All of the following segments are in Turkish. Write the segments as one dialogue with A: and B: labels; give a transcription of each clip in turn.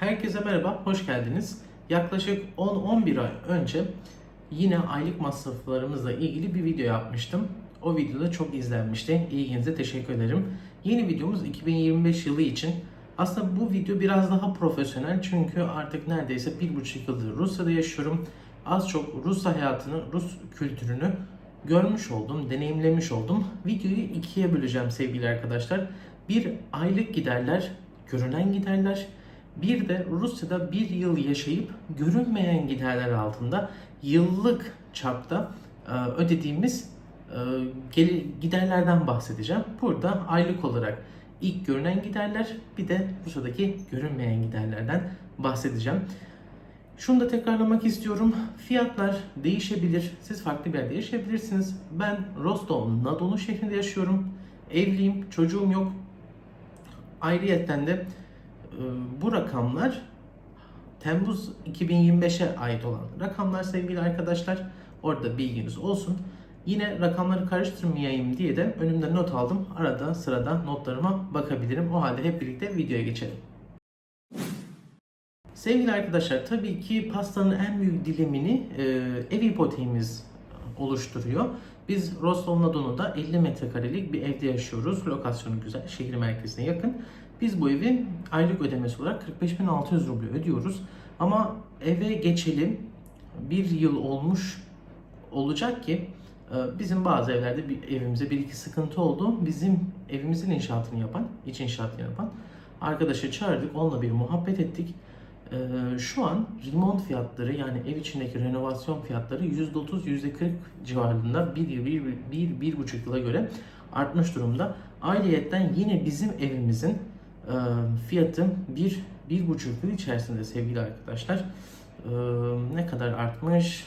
A: Herkese merhaba, hoş geldiniz. Yaklaşık 10-11 ay önce yine aylık masraflarımızla ilgili bir video yapmıştım. O videoda çok izlenmişti. İlginize teşekkür ederim. Yeni videomuz 2025 yılı için. Aslında bu video biraz daha profesyonel çünkü artık neredeyse bir buçuk yıldır Rusya'da yaşıyorum. Az çok Rus hayatını, Rus kültürünü görmüş oldum, deneyimlemiş oldum. Videoyu ikiye böleceğim sevgili arkadaşlar. Bir aylık giderler, görünen giderler. Bir de Rusya'da bir yıl yaşayıp görünmeyen giderler altında yıllık çapta e, ödediğimiz e, giderlerden bahsedeceğim. Burada aylık olarak ilk görünen giderler bir de Rusya'daki görünmeyen giderlerden bahsedeceğim. Şunu da tekrarlamak istiyorum. Fiyatlar değişebilir. Siz farklı bir yerde yaşayabilirsiniz. Ben Rostov Nadolu şehrinde yaşıyorum. Evliyim, çocuğum yok. Ayrıyetten de bu rakamlar Temmuz 2025'e ait olan rakamlar sevgili arkadaşlar. Orada bilginiz olsun. Yine rakamları karıştırmayayım diye de önümde not aldım. Arada sırada notlarıma bakabilirim. O halde hep birlikte videoya geçelim. Sevgili arkadaşlar tabii ki pastanın en büyük dilimini e, ev ipoteğimiz oluşturuyor. Biz Rostov-na-Don'da 50 metrekarelik bir evde yaşıyoruz. Lokasyonu güzel, şehir merkezine yakın. Biz bu evi aylık ödemesi olarak 45.600 ruble ödüyoruz. Ama eve geçelim bir yıl olmuş olacak ki e, bizim bazı evlerde bir evimize bir iki sıkıntı oldu. Bizim evimizin inşaatını yapan, iç inşaatını yapan arkadaşı çağırdık. Onunla bir muhabbet ettik. Ee, şu an remont fiyatları yani ev içindeki renovasyon fiyatları %30 %40 civarında bir, yıl, bir, bir, bir buçuk yıla göre artmış durumda. Ayrıyetten yine bizim evimizin fiyatı bir, bir buçuk yıl içerisinde sevgili arkadaşlar ne kadar artmış?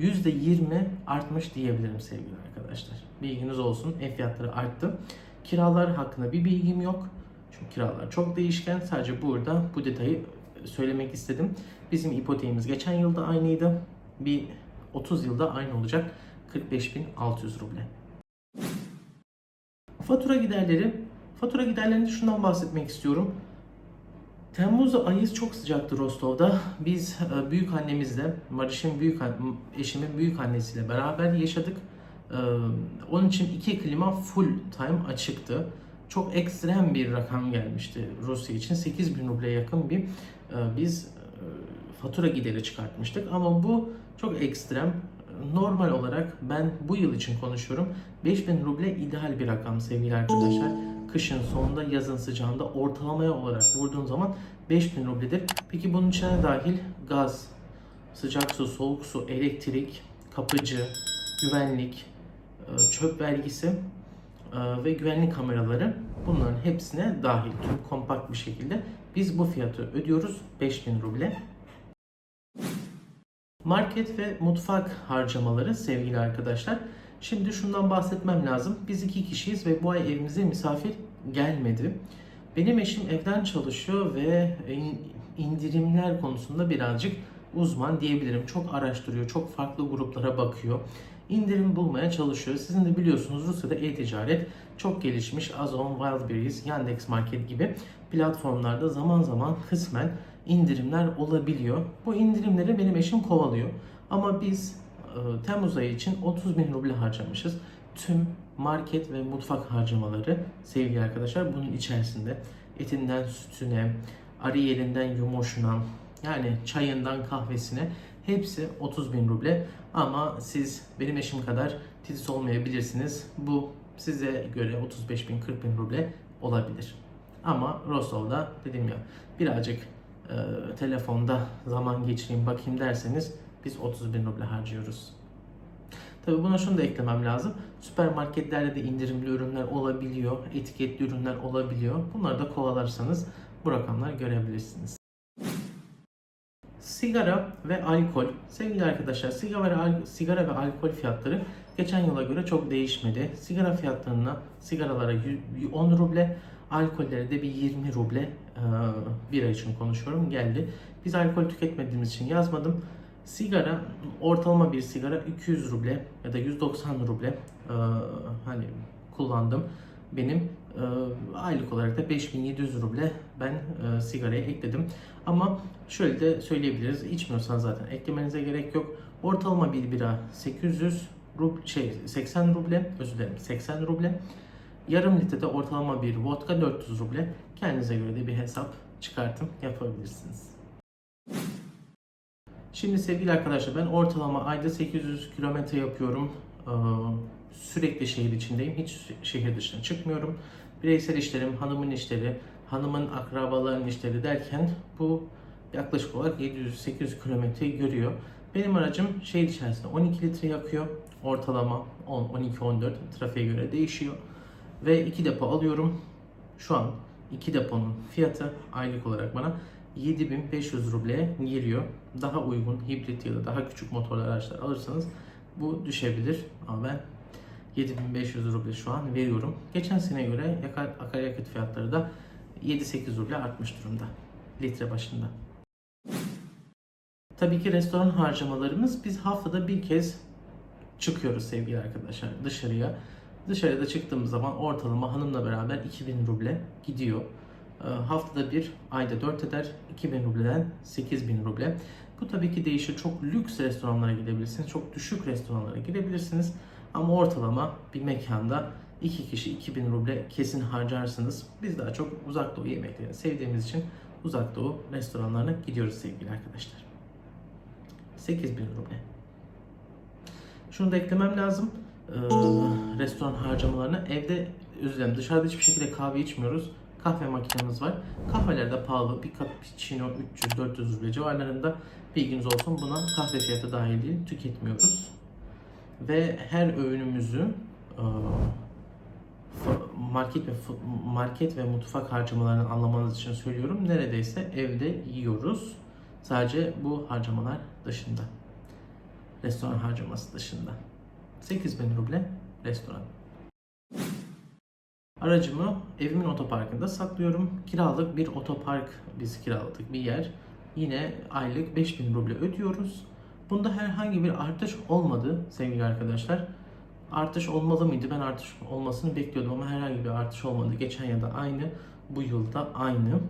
A: %20 artmış diyebilirim sevgili arkadaşlar. Bilginiz olsun ev fiyatları arttı. Kiralar hakkında bir bilgim yok. Çünkü kiralar çok değişken. Sadece burada bu detayı söylemek istedim. Bizim ipoteğimiz geçen yılda aynıydı. Bir 30 yılda aynı olacak. 45.600 ruble. Fatura giderleri. Fatura giderlerinde şundan bahsetmek istiyorum. Temmuz ayı çok sıcaktı Rostov'da. Biz e, büyük annemizle, Mariş'in büyük eşimin büyük annesiyle beraber yaşadık. E, Onun için iki klima full time açıktı. Çok ekstrem bir rakam gelmişti Rusya için. 8000 rubleye yakın bir e, biz fatura gideri çıkartmıştık. Ama bu çok ekstrem. Normal olarak ben bu yıl için konuşuyorum. 5000 ruble ideal bir rakam sevgili arkadaşlar. Kışın sonunda, yazın sıcağında ortalamaya olarak vurduğun zaman 5000 rubledir. Peki bunun içine dahil gaz, sıcak su, soğuk su, elektrik, kapıcı, güvenlik, e, çöp vergisi e, ve güvenlik kameraları bunların hepsine dahil tüm kompakt bir şekilde biz bu fiyatı ödüyoruz 5000 ruble. Market ve mutfak harcamaları sevgili arkadaşlar. Şimdi şundan bahsetmem lazım. Biz iki kişiyiz ve bu ay evimize misafir gelmedi. Benim eşim evden çalışıyor ve in- indirimler konusunda birazcık uzman diyebilirim. Çok araştırıyor, çok farklı gruplara bakıyor. İndirim bulmaya çalışıyor. Sizin de biliyorsunuz Rusya'da e-ticaret çok gelişmiş. Ozon, Wildberries, Yandex Market gibi platformlarda zaman zaman kısmen indirimler olabiliyor. Bu indirimleri benim eşim kovalıyor. Ama biz Temmuz ayı için 30 bin ruble harcamışız. Tüm market ve mutfak harcamaları sevgili arkadaşlar bunun içerisinde. Etinden sütüne, ariyelinden yumuşuna, yani çayından kahvesine hepsi 30 bin ruble. Ama siz benim eşim kadar titiz olmayabilirsiniz. Bu size göre 35 bin 40 bin ruble olabilir. Ama Rostov'da dedim ya birazcık e, telefonda zaman geçireyim bakayım derseniz biz 30 bin ruble harcıyoruz. Tabi buna şunu da eklemem lazım. Süpermarketlerde de indirimli ürünler olabiliyor, etiketli ürünler olabiliyor. Bunları da kovalarsanız bu rakamları görebilirsiniz. Sigara ve alkol. Sevgili arkadaşlar sigara ve, al- sigara ve alkol fiyatları geçen yıla göre çok değişmedi. Sigara fiyatlarına sigaralara yü- 10 ruble, alkollere de bir 20 ruble e, bira için konuşuyorum geldi. Biz alkol tüketmediğimiz için yazmadım. Sigara ortalama bir sigara 200 ruble ya da 190 ruble e, hani kullandım. Benim Ee, aylık olarak da 5700 ruble ben e, sigaraya ekledim. Ama şöyle de söyleyebiliriz. İçmiyorsan zaten eklemenize gerek yok. Ortalama bir bira 800 rub şey 80 ruble, özür dilerim 80 ruble. Yarım litrede ortalama bir vodka 400 ruble. Kendinize göre de bir hesap çıkartın yapabilirsiniz. Şimdi sevgili arkadaşlar ben ortalama ayda 800 kilometre yapıyorum. Ee, Sürekli şehir içindeyim. Hiç şehir dışına çıkmıyorum. Bireysel işlerim, hanımın işleri, hanımın akrabaların işleri derken bu yaklaşık olarak 700-800 kilometreyi görüyor. Benim aracım şehir içerisinde 12 litre yakıyor. Ortalama 10, 12, 14 trafiğe göre değişiyor. Ve iki depo alıyorum. Şu an iki deponun fiyatı aylık olarak bana 7500 rubleye geliyor. Daha uygun hibrit ya da daha küçük motorlu araçlar alırsanız bu düşebilir. Ama ben 7500 ruble şu an veriyorum. Geçen sene göre akaryakıt fiyatları da 7-8 ruble artmış durumda litre başında. Tabii ki restoran harcamalarımız biz haftada bir kez çıkıyoruz sevgili arkadaşlar dışarıya. Dışarıda çıktığımız zaman ortalama hanımla beraber 2000 ruble gidiyor. Ee, Haftada bir, ayda 4 eder. 2000 rubleden 8000 ruble. Bu tabii ki değişir. Çok lüks restoranlara gidebilirsiniz. Çok düşük restoranlara gidebilirsiniz. Ama ortalama bir mekanda iki kişi 2000 ruble kesin harcarsınız. Biz daha çok uzak doğu yemeklerini sevdiğimiz için uzak doğu restoranlarına gidiyoruz sevgili arkadaşlar. 8000 ruble. Şunu da eklemem lazım. Ee, restoran harcamalarına evde özür dışarıda hiçbir şekilde kahve içmiyoruz. Kahve makinemiz var. Kahveler de pahalı. Bir cappuccino 300-400 ruble civarlarında. Bilginiz olsun buna kahve fiyatı dahil değil. Tüketmiyoruz. Ve her öğünümüzü e, market ve market ve mutfak harcamalarını anlamanız için söylüyorum. Neredeyse evde yiyoruz. Sadece bu harcamalar dışında. Restoran harcaması dışında. 8000 ruble restoran. Aracımı evimin otoparkında saklıyorum. Kiralık bir otopark biz kiraladık bir yer. Yine aylık 5000 ruble ödüyoruz. Bunda herhangi bir artış olmadı sevgili arkadaşlar. Artış olmalı mıydı? Ben artış olmasını bekliyordum ama herhangi bir artış olmadı. Geçen yılda aynı, bu yılda aynı.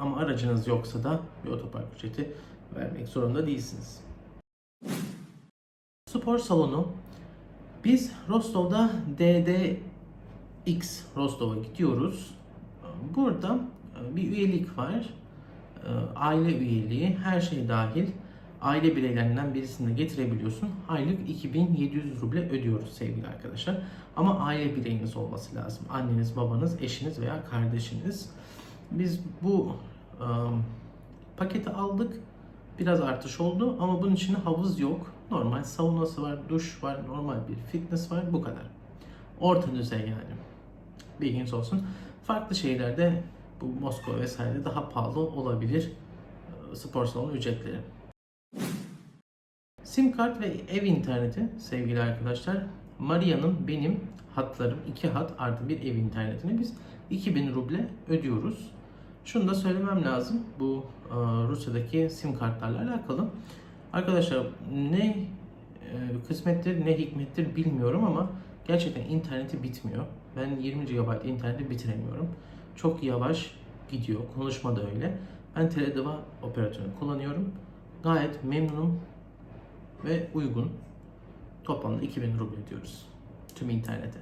A: Ama aracınız yoksa da bir otopark ücreti vermek zorunda değilsiniz. Spor salonu. Biz Rostov'da DDX Rostov'a gidiyoruz. Burada e, bir üyelik var. E, Aile üyeliği, her şey dahil. Aile bireylerinden birisini de getirebiliyorsun. Aylık 2700 ruble ödüyoruz sevgili arkadaşlar. Ama aile bireyiniz olması lazım. Anneniz, babanız, eşiniz veya kardeşiniz. Biz bu e, paketi aldık. Biraz artış oldu ama bunun içinde havuz yok. Normal saunası var, duş var, normal bir fitness var. Bu kadar. Orta düzey yani. Bilginiz olsun. Farklı şehirlerde bu Moskova vesaire daha pahalı olabilir e, spor salonu ücretleri. Sim kart ve ev interneti sevgili arkadaşlar. Maria'nın benim hatlarım iki hat artı bir ev internetini biz 2000 ruble ödüyoruz. Şunu da söylemem lazım bu e, Rusya'daki sim kartlarla alakalı. Arkadaşlar ne e, kısmettir ne hikmettir bilmiyorum ama gerçekten interneti bitmiyor. Ben 20 GB interneti bitiremiyorum. Çok yavaş gidiyor. Konuşma da öyle. Ben Teledeva operatörünü kullanıyorum. Gayet memnunum ve uygun. Toplamda 2000 ruble ödüyoruz tüm internete.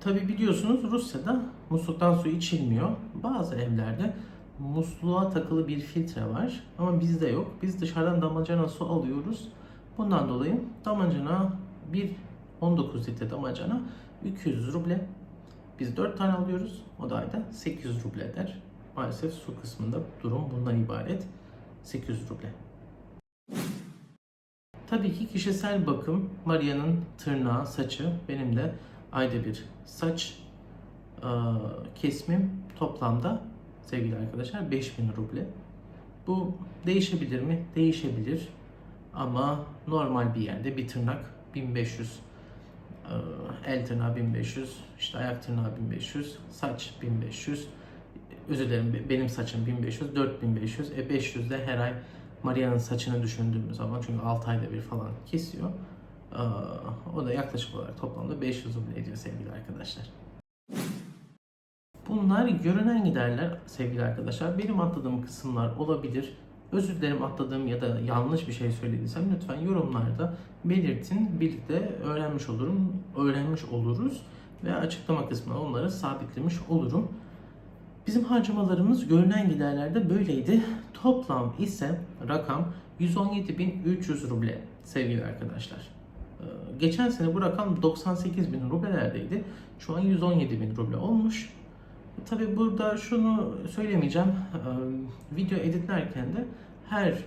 A: Tabi biliyorsunuz Rusya'da musluktan su içilmiyor. Bazı evlerde musluğa takılı bir filtre var ama bizde yok. Biz dışarıdan damacana su alıyoruz. Bundan dolayı damacana bir 19 litre damacana 200 ruble. Biz 4 tane alıyoruz. O da ayda 800 ruble eder. Maalesef su kısmında durum bundan ibaret. 800 ruble. Tabii ki kişisel bakım, Maria'nın tırnağı, saçı, benim de ayda bir saç e, kesmim toplamda sevgili arkadaşlar 5000 ruble. Bu değişebilir mi? Değişebilir. Ama normal bir yerde bir tırnak 1500 e, el tırnağı 1500, işte ayak tırnağı 1500, saç 1500, özür dilerim benim saçım 1500, 4500, e 500 de her ay Maria'nın saçını düşündüğümüz zaman çünkü 6 ayda bir falan kesiyor. Ee, O da yaklaşık olarak toplamda 500 ruble ediyor sevgili arkadaşlar. Bunlar görünen giderler sevgili arkadaşlar. Benim atladığım kısımlar olabilir. Özür dilerim atladığım ya da yanlış bir şey söylediysem lütfen yorumlarda belirtin. Birlikte öğrenmiş olurum, öğrenmiş oluruz ve açıklama kısmına onları sabitlemiş olurum. Bizim harcamalarımız görünen giderlerde böyleydi. Toplam ise rakam 117.300 ruble sevgili arkadaşlar. Ee, Geçen sene bu rakam 98.000 rublelerdeydi. Şu an 117.000 ruble olmuş. Tabi burada şunu söylemeyeceğim. Ee, Video editlerken de her e,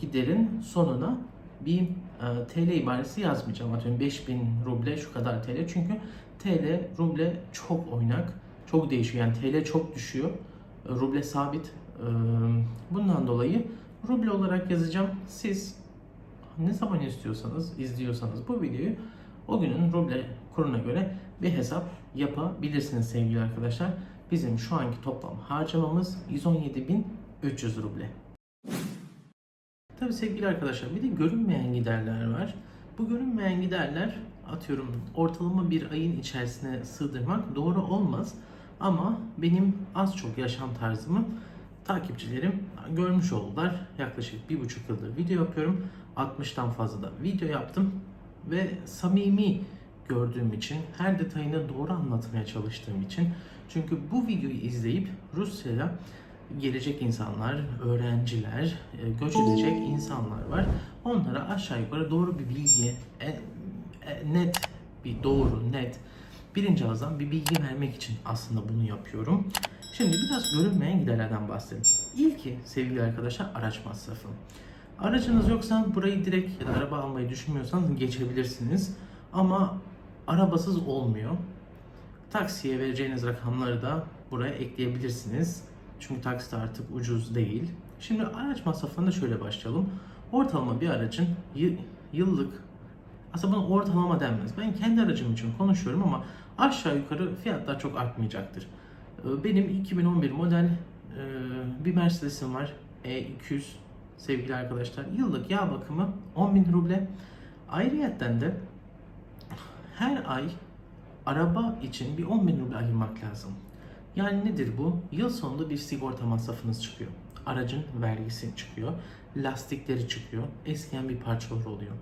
A: giderin sonuna bir e, TL ibaresi yazmayacağım. Atıyorum 5000 ruble şu kadar TL. Çünkü TL ruble çok oynak. Çok değişiyor. Yani TL çok düşüyor. E, Ruble sabit. Bundan dolayı ruble olarak yazacağım. Siz ne zaman istiyorsanız, izliyorsanız bu videoyu o günün ruble kuruna göre bir hesap yapabilirsiniz sevgili arkadaşlar. Bizim şu anki toplam harcamamız 117.300 ruble. Tabi sevgili arkadaşlar bir de görünmeyen giderler var. Bu görünmeyen giderler atıyorum ortalama bir ayın içerisine sığdırmak doğru olmaz. Ama benim az çok yaşam tarzımı takipçilerim görmüş oldular. Yaklaşık bir buçuk yıldır video yapıyorum. 60'tan fazla da video yaptım. Ve samimi gördüğüm için, her detayını doğru anlatmaya çalıştığım için. Çünkü bu videoyu izleyip Rusya'ya gelecek insanlar, öğrenciler, e, göç edecek insanlar var. Onlara aşağı yukarı doğru bir bilgi, e, e, net bir doğru, net birinci ağızdan bir bilgi vermek için aslında bunu yapıyorum. Şimdi biraz görünmeyen giderlerden bahsedelim. İlki sevgili arkadaşlar araç masrafı. Aracınız yoksa burayı direkt ya da araba almayı düşünmüyorsanız geçebilirsiniz. Ama arabasız olmuyor. Taksiye vereceğiniz rakamları da buraya ekleyebilirsiniz. Çünkü taksi artık ucuz değil. Şimdi araç masrafına şöyle başlayalım. Ortalama bir aracın yıllık aslında buna ortalama denmez. Ben kendi aracım için konuşuyorum ama aşağı yukarı fiyatlar çok artmayacaktır. Ee, Benim 2011 model e, bir Mercedes'im var. E200 sevgili arkadaşlar. Yıllık yağ bakımı 10.000 ruble. Ayrıyetten de her ay araba için bir 10.000 ruble ayırmak lazım. Yani nedir bu? Yıl sonunda bir sigorta masrafınız çıkıyor. Aracın vergisi çıkıyor. Lastikleri çıkıyor. Eskiyen bir parçalar oluyor.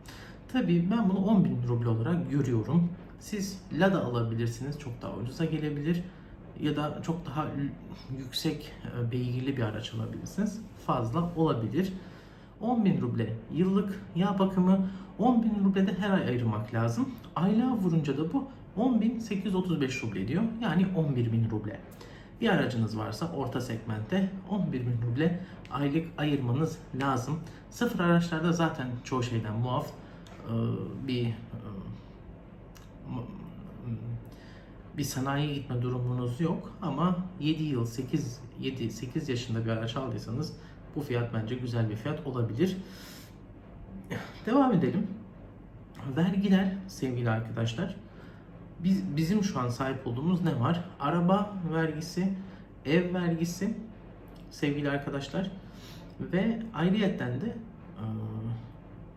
A: Tabii ben bunu 10.000 ruble olarak görüyorum. Siz Lada alabilirsiniz. Çok daha ucuza gelebilir. Ya da çok daha yüksek e, beygirli bir araç alabilirsiniz. Fazla olabilir. 10.000 ruble yıllık yağ bakımı 10.000 ruble de her ay ayırmak lazım. Aylığa vurunca da bu 10.835 ruble ediyor. Yani 11.000 ruble. Bir aracınız varsa orta segmentte 11.000 ruble aylık ayırmanız lazım. Sıfır araçlarda zaten çoğu şeyden muaf Ee, bir e, bir sanayiye gitme durumunuz yok ama 7 yıl 8 7 8 yaşında bir araç aldıysanız bu fiyat bence güzel bir fiyat olabilir. Devam edelim. Vergiler sevgili arkadaşlar. Biz, bizim şu an sahip olduğumuz ne var? Araba vergisi, ev vergisi sevgili arkadaşlar ve ayrıyetten de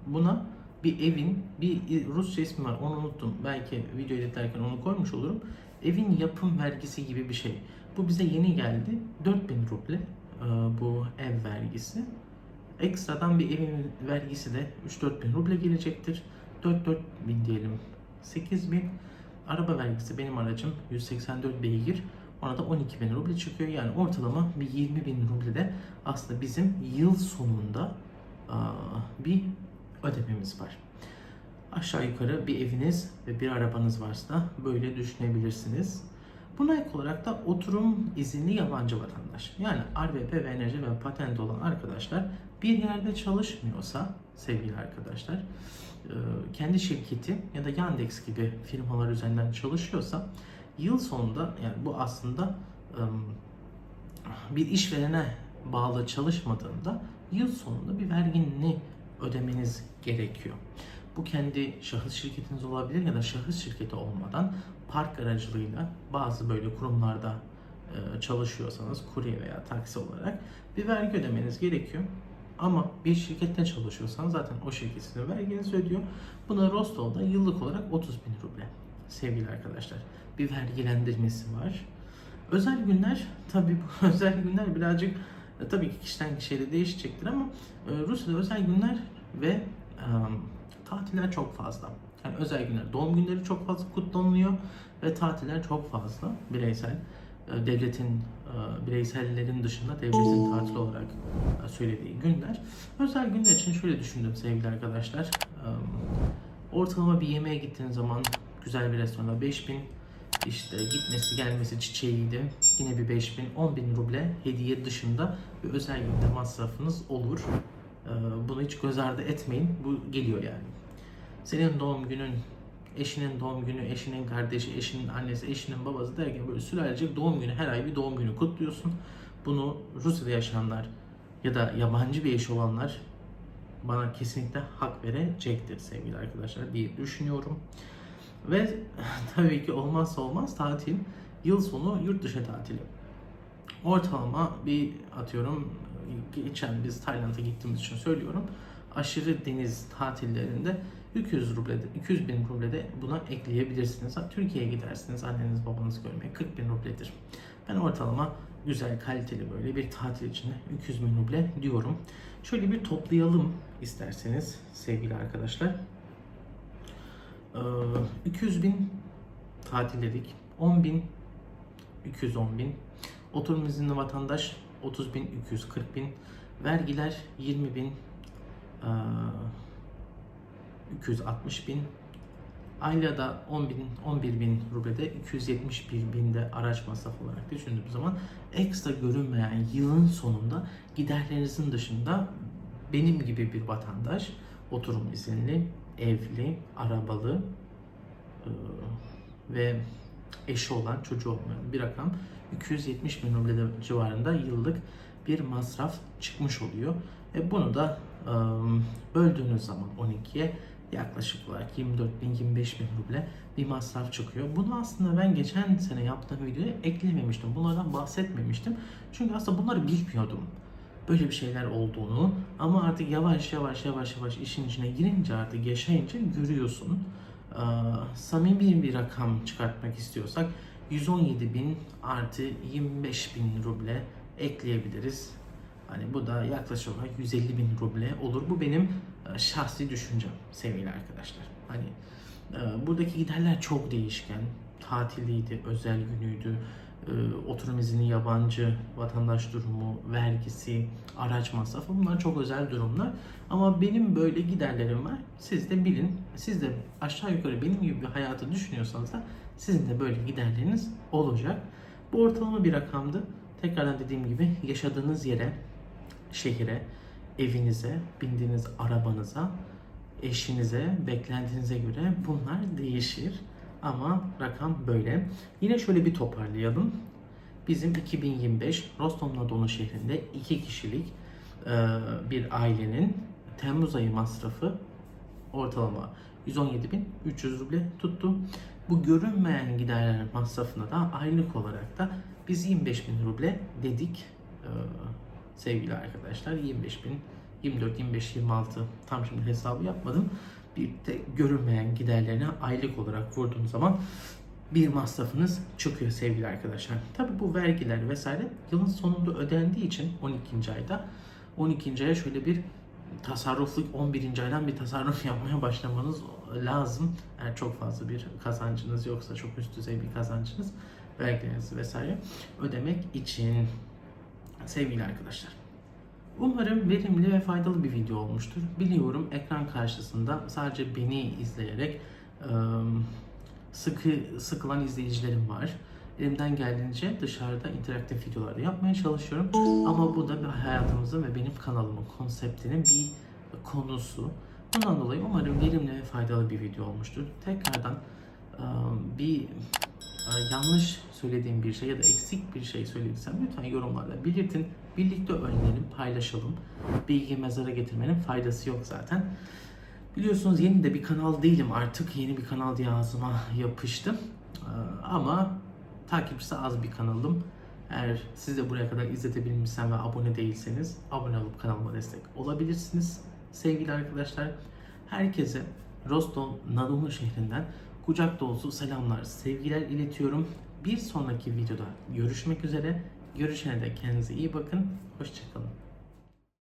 A: buna bir evin bir Rusça ismi var onu unuttum. Belki video editlerken onu koymuş olurum. Evin yapım vergisi gibi bir şey. Bu bize yeni geldi. 4000 ruble bu ev vergisi. Ekstradan bir evin vergisi de 3-4 bin ruble gelecektir. 4-4 bin diyelim 8 bin. Araba vergisi benim aracım 184 beygir. Ona da 12 bin ruble çıkıyor. Yani ortalama bir 20 bin ruble de aslında bizim yıl sonunda bir ödememiz var. Aşağı yukarı bir eviniz ve bir arabanız varsa böyle düşünebilirsiniz. Buna ek olarak da oturum izinli yabancı vatandaş. Yani RVP ve enerji ve patent olan arkadaşlar bir yerde çalışmıyorsa sevgili arkadaşlar e, kendi şirketi ya da Yandex gibi firmalar üzerinden çalışıyorsa yıl sonunda yani bu aslında bir işverene bağlı çalışmadığında yıl sonunda bir vergini ödemeniz gerekiyor. Bu kendi şahıs şirketiniz olabilir ya da şahıs şirketi olmadan park aracılığıyla bazı böyle kurumlarda e, çalışıyorsanız kurye veya taksi olarak bir vergi ödemeniz gerekiyor. Ama bir şirkette çalışıyorsan zaten o şirket size verginizi ödüyor. Buna Rostov'da yıllık olarak 30 bin ruble sevgili arkadaşlar. Bir vergilendirmesi var. Özel günler tabii bu özel günler birazcık e, tabii ki kişiden kişiye de değişecektir ama e, Rusya'da özel günler ve e, tatiller çok fazla. Yani özel günler, doğum günleri çok fazla kutlanılıyor ve tatiller çok fazla bireysel. E, devletin, e, bireysellerin dışında devletin tatil olarak e, söylediği günler. Özel günler için şöyle düşündüm sevgili arkadaşlar. Ortalama bir yemeğe gittiğiniz zaman güzel bir restoranda 5000 işte gitmesi gelmesi çiçeğiydi. Yine bir 5000 bin ruble hediye dışında bir özel günde masrafınız olur. Bunu hiç göz ardı etmeyin. Bu geliyor yani. Senin doğum günün, eşinin doğum günü, eşinin kardeşi, eşinin annesi, eşinin babası derken böyle sülalecek doğum günü, her ay bir doğum günü kutluyorsun. Bunu Rusya'da yaşayanlar ya da yabancı bir eşi olanlar bana kesinlikle hak verecektir sevgili arkadaşlar diye düşünüyorum. Ve tabii ki olmazsa olmaz tatil yıl sonu yurt dışı tatili. Ortalama bir atıyorum geçen biz Tayland'a gittiğimiz için söylüyorum. Aşırı deniz tatillerinde 200 rublede, 200 bin rublede buna ekleyebilirsiniz. Türkiye'ye gidersiniz anneniz babanızı görmeye 40 bin rubledir. Ben ortalama güzel kaliteli böyle bir tatil için 200 bin ruble diyorum. Şöyle bir toplayalım isterseniz sevgili arkadaşlar. Ee, 200 bin tatil dedik. 10 bin 210 bin. Oturum izinli vatandaş 30 bin 240 bin. Vergiler 20 bin ee, 260 bin. Aylığa 10 bin, 11 bin rublede 271 binde araç masrafı olarak düşündüğüm zaman ekstra görünmeyen yılın sonunda giderlerinizin dışında benim gibi bir vatandaş oturum izinli, evli, arabalı e, ve eşi olan, çocuğu olmayan bir rakam 270 bin ruble civarında yıllık bir masraf çıkmış oluyor. E bunu da böldüğünüz zaman 12'ye yaklaşık olarak 24 bin 25 bin ruble bir masraf çıkıyor. Bunu aslında ben geçen sene yaptığım videoya eklememiştim. Bunlardan bahsetmemiştim. Çünkü aslında bunları bilmiyordum. Böyle bir şeyler olduğunu ama artık yavaş yavaş yavaş yavaş işin içine girince artık yaşayınca görüyorsun. Ee, samimi bir rakam çıkartmak istiyorsak 117 bin artı 25 bin ruble ekleyebiliriz. Hani bu da yaklaşık olarak 150 bin ruble olur. Bu benim e, şahsi düşüncem sevgili arkadaşlar. Hani e, buradaki giderler çok değişken. Tatiliydi, özel günüydü, e, oturum izni, yabancı vatandaş durumu, vergisi, araç masrafı bunlar çok özel durumlar. Ama benim böyle giderlerim var. Siz de bilin. Siz de aşağı yukarı benim gibi bir hayatı düşünüyorsanız da sizin de böyle giderleriniz olacak. Bu ortalama bir rakamdı. Tekrardan dediğim gibi yaşadığınız yere, şehire, evinize, bindiğiniz arabanıza, eşinize, beklentinize göre bunlar değişir. Ama rakam böyle. Yine şöyle bir toparlayalım. Bizim 2025 Rostov-na-Don şehrinde iki kişilik e, bir ailenin Temmuz ayı masrafı ortalama 117.300 ruble tuttu. Bu görünmeyen giderler masrafına da aylık olarak da biz 25 bin ruble dedik e, sevgili arkadaşlar. 25 bin, 24, 25, 26 tam şimdi hesabı yapmadım. Bir de görünmeyen giderlerine aylık olarak vurduğum zaman bir masrafınız çıkıyor sevgili arkadaşlar. Tabi bu vergiler vesaire yılın sonunda ödendiği için 12. ayda 12. aya şöyle bir tasarrufluk 11. aydan bir tasarruf yapmaya başlamanız lazım. Eğer çok fazla bir kazancınız yoksa çok üst düzey bir kazancınız vergilerinizi vesaire ödemek için sevgili arkadaşlar. Umarım verimli ve faydalı bir video olmuştur. Biliyorum ekran karşısında sadece beni izleyerek sıkı sıkılan izleyicilerim var. Elimden geldiğince dışarıda interaktif videolar yapmaya çalışıyorum. Ama bu da bir hayatımızın ve benim kanalımın konseptinin bir konusu. Bundan dolayı umarım verimli ve faydalı bir video olmuştur. Tekrardan bir yanlış söylediğim bir şey ya da eksik bir şey söylediysem lütfen yorumlarda belirtin. Birlikte öğrenelim, paylaşalım. Bilgi mezara getirmenin faydası yok zaten. Biliyorsunuz yeni de bir kanal değilim artık. Yeni bir kanal diye ağzıma yapıştım. Ama takipçisi az bir kanalım. Eğer siz de buraya kadar izletebilmişsem ve abone değilseniz abone olup kanalıma destek olabilirsiniz. Sevgili arkadaşlar, herkese Rostov Nadolu şehrinden kucak dolusu selamlar, sevgiler iletiyorum. Bir sonraki videoda görüşmek üzere. Görüşene de kendinize iyi bakın. Hoşçakalın.